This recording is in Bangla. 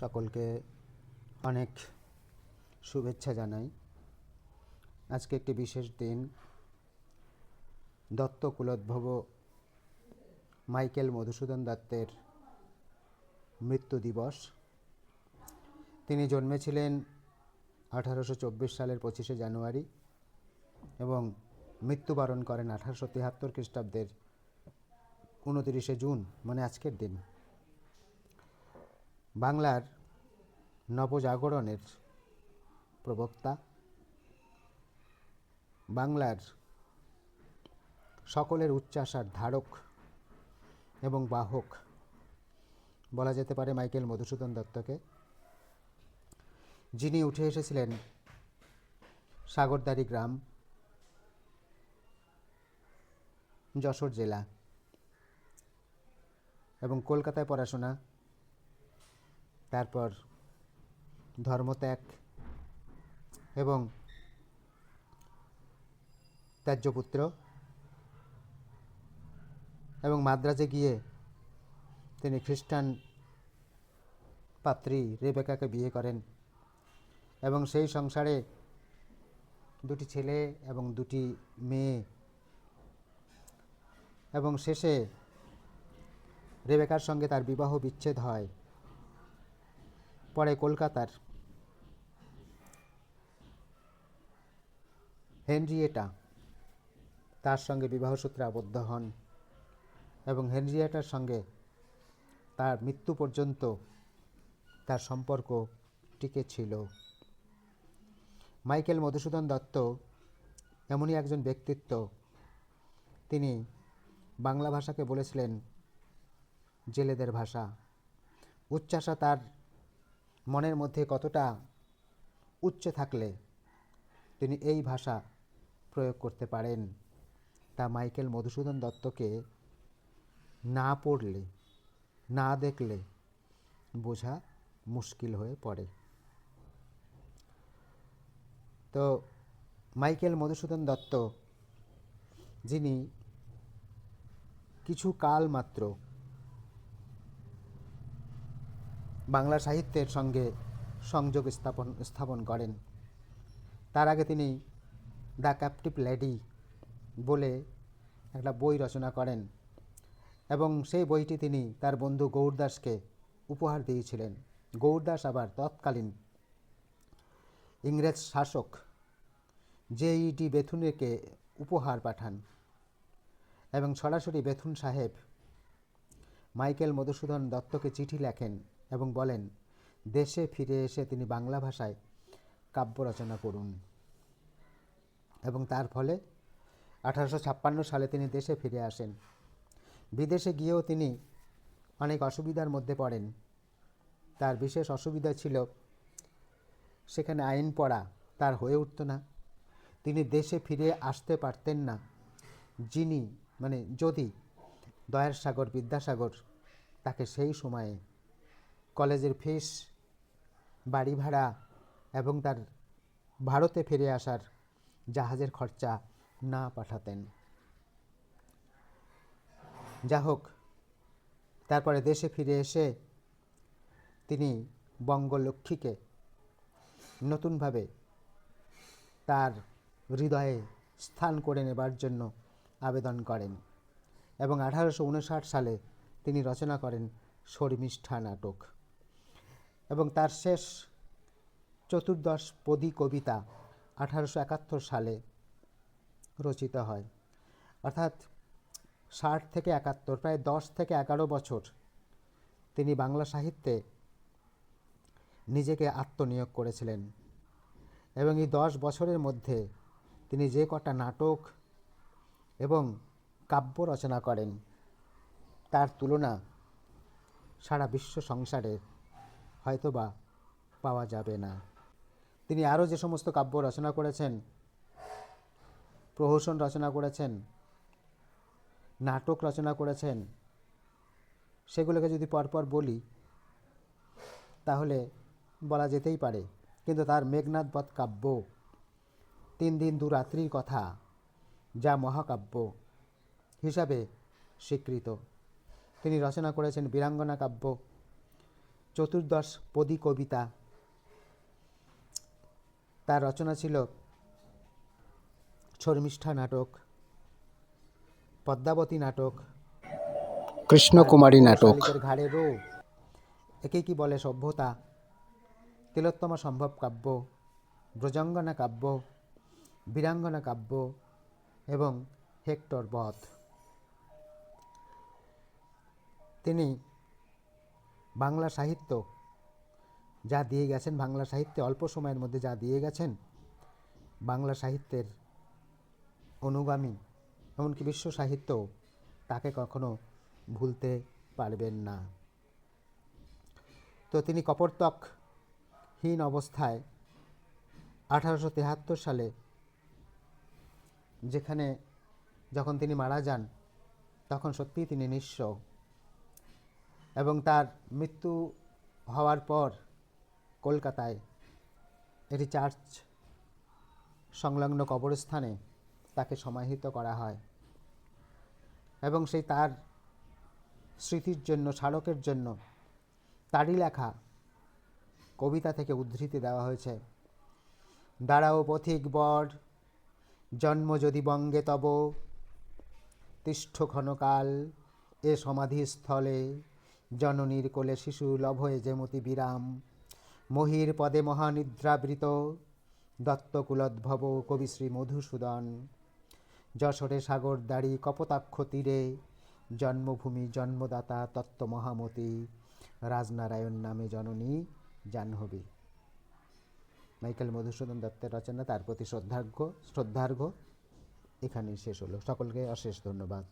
সকলকে অনেক শুভেচ্ছা জানাই। আজকে একটি বিশেষ দিন। দত্ত কুলোদ্ভব মাইকেল মধুসূদন দত্তের মৃত্যু দিবস। তিনি জন্মেছিলেন আঠারোশো চব্বিশ সালের পঁচিশে জানুয়ারি এবং মৃত্যুবরণ করেন আঠারোশো তিয়াত্তর খ্রিস্টাব্দের উনতিরিশে জুন মানে আজকের দিন। বাংলার নবজাগরণের প্রবক্তা, বাংলার সকলের উচ্চাসার ধারক এবং বাহক বলা যেতে পারে মাইকেল মধুসূদন দত্তকে, যিনি উঠে এসেছিলেন সাগরদারি গ্রাম, যশোর জেলা এবং কলকাতায় পড়াশোনা তারপর ধর্মত্যাগ এবং ত্যায্যপুত্র এবং মাদ্রাজে গিয়ে তিনি খ্রিস্টান পাত্রী রেবেকাকে বিয়ে করেন এবং সেই সংসারে দুটি ছেলে এবং দুটি মেয়ে এবং শেষে রেবেকার সঙ্গে তার বিবাহ বিচ্ছেদ হয়। পরে কলকাতার। হেনরিয়েটা তার সঙ্গে বিবাহসূত্রে আবদ্ধ হন এবং হেনরিয়েটার সঙ্গে তার মৃত্যু পর্যন্ত তার সম্পর্ক টিকে ছিল। মাইকেল মধুসূদন দত্ত এমনই একজন ব্যক্তিত্ব। তিনি বাংলা ভাষাকে বলেছিলেন জেলেদের ভাষা। উচ্চাসা তার মনের মধ্যে কতটা উচ্চ থাকলে তিনি এই ভাষা প্রয়োগ করতে পারেন? তা মাইকেল মধুসূদন দত্তকে না পড়লে, না দেখলে বোঝা মুশকিল হয়ে পড়ে। তো মাইকেল মধুসূদন দত্ত, যিনি কিছু কাল মাত্র বাংলা সাহিত্যের সঙ্গে সংযোগ স্থাপন স্থাপন করেন। তার আগে তিনি দ্য ক্যাপটিভ লেডি বলে একটা বই রচনা করেন এবং সেই বইটি তিনি তার বন্ধু গৌরদাসকে উপহার দিয়েছিলেন। গৌরদাস আবার তৎকালীন ইংরেজ শাসক জেইডি বেথুনেকে উপহার পাঠান এবং সরাসরি বেথুন সাহেব মাইকেল মধুসূদন দত্তকে চিঠি লেখেন। এবং বলেন, দেশে ফিরে এসে তিনি বাংলা ভাষায় কাব্য রচনা করুন। এবং তার ফলে আঠারোশো ছাপ্পান্ন সালে তিনি দেশে ফিরে আসেন। বিদেশে গিয়েও তিনি অনেক অসুবিধার মধ্যে পড়েন। তার বিশেষ অসুবিধা ছিল, সেখানে আইন পড়া তার হয়ে উঠত না। তিনি দেশে ফিরে আসতে পারতেন না। যিনি মানে যদি দয়ার সাগর, বিদ্যাসাগর তাকে সেই সময়ে কলেজের ফিস, বাড়ি ভাড়া এবং তার ভারতে ফিরে আসার জাহাজের খরচা না পাঠাতেন। যা হোক তারপরে দেশে ফিরে এসে তিনি বঙ্গলক্ষ্মীকে নতুনভাবে তার হৃদয়ে স্থান করে নেবার জন্য আবেদন করেন এবং আঠারোশো উনষাট সালে তিনি রচনা করেন শর্মিষ্ঠা নাটক। এবং তার শেষ চতুর্দশ পদী কবিতা আঠারোশো একাত্তর সালে রচিত হয়। অর্থাৎ ষাট থেকে একাত্তর, প্রায় দশ থেকে এগারো বছর তিনি বাংলা সাহিত্যে নিজেকে আত্মনিয়োগ করেছিলেন এবং এই দশ বছরের মধ্যে তিনি যে কটা নাটক এবং কাব্য রচনা করেন, তার তুলনা সারা বিশ্ব সংসারে হয়তোবা পাওয়া যাবে না। তিনি আরও যে সমস্ত কাব্য রচনা করেছেন, প্রহসন রচনা করেছেন, নাটক রচনা করেছেন, সেগুলোকে যদি পরপর বলি, তাহলে বলা যেতেই পারে। কিন্তু তার মেঘনাথ বধ কাব্য, তিন দিন দু রাত্রির কথা, যা মহাকাব্য হিসাবে স্বীকৃত। তিনি রচনা করেছেন বীরাঙ্গনা কাব্য চতুর্দশ পদী কবিতা। তার রচনা ছিল শর্মিষ্ঠা নাটক পদ্মাবতী নাটক কৃষ্ণকুমারী নাটক। ঘাড়ে রো। একে কি বলে সভ্যতা? তিলোত্তমা সম্ভব কাব্য ব্রজাঙ্গনা কাব্য বীরাঙ্গনা কাব্য এবং হেক্টর বধ। তিনি বাংলা সাহিত্য, যা দিয়ে গেছেন, বাংলা সাহিত্যে অল্প সময়ের মধ্যে যা দিয়ে গেছেন, বাংলা সাহিত্যের অনুগামী, এমনকি বিশ্ব সাহিত্য তাকে কখনো ভুলতে পারবেন না। তো তিনি কপর্তকহীন অবস্থায় আঠারোশো তেহাত্তর সালে যেখানে যখন তিনি মারা যান, তখন সত্যিই তিনি নিঃস্ব। এবং তার মৃত্যু হওয়ার পর কলকাতায় একটি চার্চ সংলগ্ন কবরস্থানে তাকে সমাহিত করা হয় এবং সেই তার স্মৃতির জন্য, স্মারকের জন্য তারই লেখা কবিতা থেকে উদ্ধৃতি দেওয়া হয়েছে। দাঁড়াও পথিক বর, জন্ম যদি বঙ্গে তব, তিষ্ঠ ক্ষণকাল এ সমাধিস্থলে জননীর কোলে শিশু লভয়ে যেমতি বিরাম। মহির পদে মহানিদ্রাবৃত। দত্তকুলোদ্ভব কবিশ্রী মধুসূদন। যশোরে সাগর দাড়ি কপোতাক্ষ তীরে। জন্মভূমি জন্মদাতা তত্ত্ব মহামতি। রাজনারায়ণ নামে জননী জাহ্নবী। মাইকেল মধুসূদন দত্তের রচনা, তার প্রতি শ্রদ্ধার্ঘ্য শ্রদ্ধার্ঘ্য এখানেই শেষ হলো। সকলকে অশেষ ধন্যবাদ।